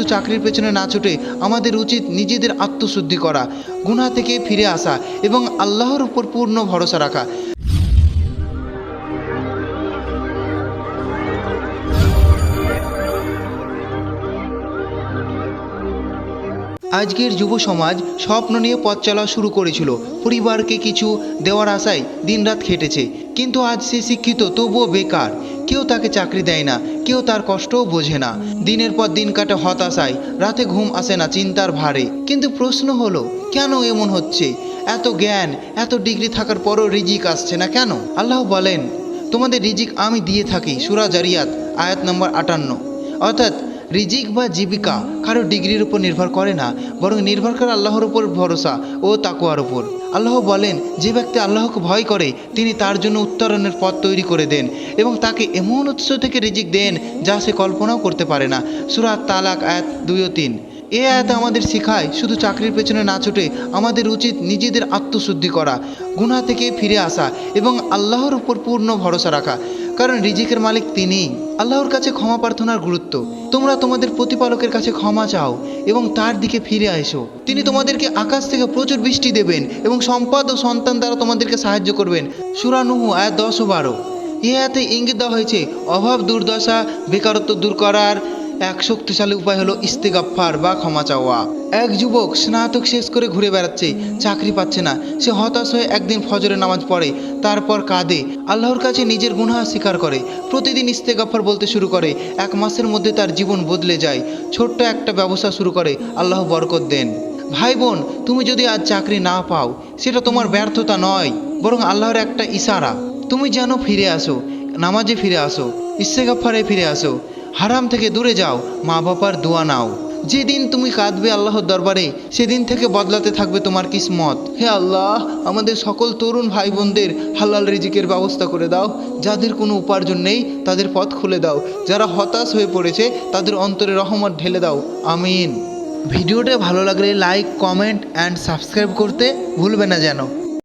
শুধু চাকরির পেছনে না ছুটে আমাদের উচিত নিজেদের আত্মশুদ্ধি করা, গুনাহ থেকে ফিরে আসা এবং আল্লাহর উপর পূর্ণ ভরসা রাখা। আজকের যুব সমাজ স্বপ্ন নিয়ে পথ চলা শুরু করেছিল। পরিবারকে কিছু দেওয়ার আশায় দিনরাত খেটেছে। কিন্তু আজ সে শিক্ষিত, তবুও বেকার। কেউ তাকে চাকরি দেয় না, কেউ তার কষ্টও বোঝে না। দিনের পর দিন কাটে হতাশায়, রাতে ঘুম আসে না চিন্তার ভারে। কিন্তু প্রশ্ন হলো, কেন এমন হচ্ছে? এত জ্ঞান, এত ডিগ্রি থাকার পরও রিজিক আসছে না কেন? আল্লাহ বলেন, তোমাদের রিজিক আমি দিয়ে থাকি, সুরা জারিয়াত, আয়াত নম্বর আটান্ন। অর্থাৎ রিজিক বা জীবিকা কারও ডিগ্রির উপর নির্ভর করে না, বরং নির্ভর করে আল্লাহর উপর ভরসা ও তাকুয়ার উপর। আল্লাহ বলেন, যে ব্যক্তি আল্লাহকে ভয় করে, তিনি তার জন্য উত্তরণের পথ তৈরি করে দেন এবং তাকে এমন উৎস থেকে রিজিক দেন যা সে কল্পনাও করতে পারে না। সুরাত তালাক, আয়াত দুই ও তিন। এ আয়াতে আমাদের শেখায়, শুধু চাকরির পেছনে না ছুটে আমাদের উচিত নিজেদের আত্মশুদ্ধি করা, গুনাহ থেকে ফিরে আসা এবং আল্লাহর উপর পূর্ণ ভরসা রাখা। কারণ রিজিকের মালিক তিনি। আল্লাহর কাছে ক্ষমা প্রার্থনার গুরুত্ব। তোমরা তোমাদের প্রতিপালকের কাছে ক্ষমা চাও এবং তার দিকে ফিরে আসো তিনি তোমাদেরকে আকাশ থেকে প্রচুর বৃষ্টি দেবেন এবং সম্পদ ও সন্তান দ্বারা তোমাদেরকে সাহায্য করবেন। সুরানুহু আয় দশ ও বারো। ইহাতে ইঙ্গিত দেওয়া হয়েছে, অভাব, দুর্দশা, বেকারত্ব দূর করার এক শক্তিশালী উপায় হলো ইস্তেগাফার বা ক্ষমা চাওয়া। এক যুবক স্নাতক শেষ করে ঘুরে বেড়াচ্ছে, চাকরি পাচ্ছে না। সে হতাশ হয়ে একদিন ফজরে নামাজ পড়ে, তারপর কাঁদে। আল্লাহর কাছে নিজের গুনাহ স্বীকার করে। প্রতিদিন ইস্তেগাফার বলতে শুরু করে। এক মাসের মধ্যে তার জীবন বদলে যায়। ছোট্ট একটা ব্যবসা শুরু করে। আল্লাহ বরকত দেন। ভাই বোন, তুমি যদি আজ চাকরি না পাও, সেটা তোমার ব্যর্থতা নয়, বরং আল্লাহর একটা ইশারা। তুমি যেন ফিরে আসো, নামাজে ফিরে আসো ইস্তেগাফারে ফিরে আসো। হারাম থেকে দূরে যাও, মা বাবার দোয়া নাও। যেদিন তুমি কাঁদবে আল্লাহর দরবারে, সেদিন থেকে বদলাতে থাকবে তোমার কিসমত। হে আল্লাহ, আমাদের সকল তরুণ ভাই বোনদের হালাল রিজিকের ব্যবস্থা করে দাও। যাদের কোনো উপার্জন নেই, তাদের পথ খুলে দাও। যারা হতাশ হয়ে পড়েছে, তাদের অন্তরে রহমত ঢেলে দাও। আমিন। ভিডিওটা ভালো লাগলে লাইক কমেন্ট অ্যান্ড সাবস্ক্রাইব করতে ভুলবে না যেন।